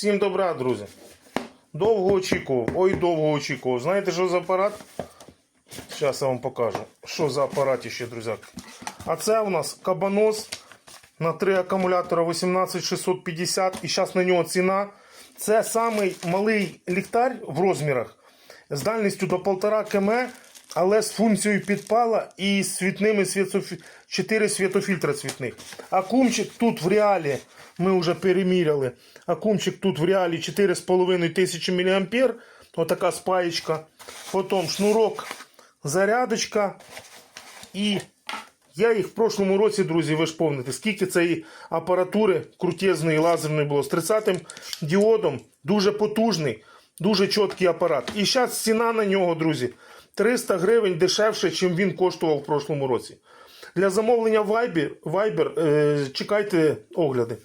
Всім добра, друзі. Довго очікував. Ой, довго очікував. Знаєте, що за апарат? Зараз я вам покажу. Що за апарат ще, друзяки. А це у нас кабанос на 3 акумулятора 18650. І зараз на нього ціна. Це самий малий ліхтар в розмірах з дальністю до 1,5 км, але з функцією підпала і світними світофі... 4 світофільтра світних. Акумчик тут в реалі ми вже переміряли. Акумчик тут в реалі 4,5 тисячі мА. Отака спаєчка. Потім шнурок, зарядочка. І я їх в прошлому році, друзі, ви ж помните, скільки цієї апаратури крутезної лазерної було з 30-м діодом, дуже потужний, дуже чіткий апарат. І зараз ціна на нього, друзі, 300 гривень дешевше, ніж він коштував в прошлому році. Для замовлення Viber, Viber е, чекайте огляди.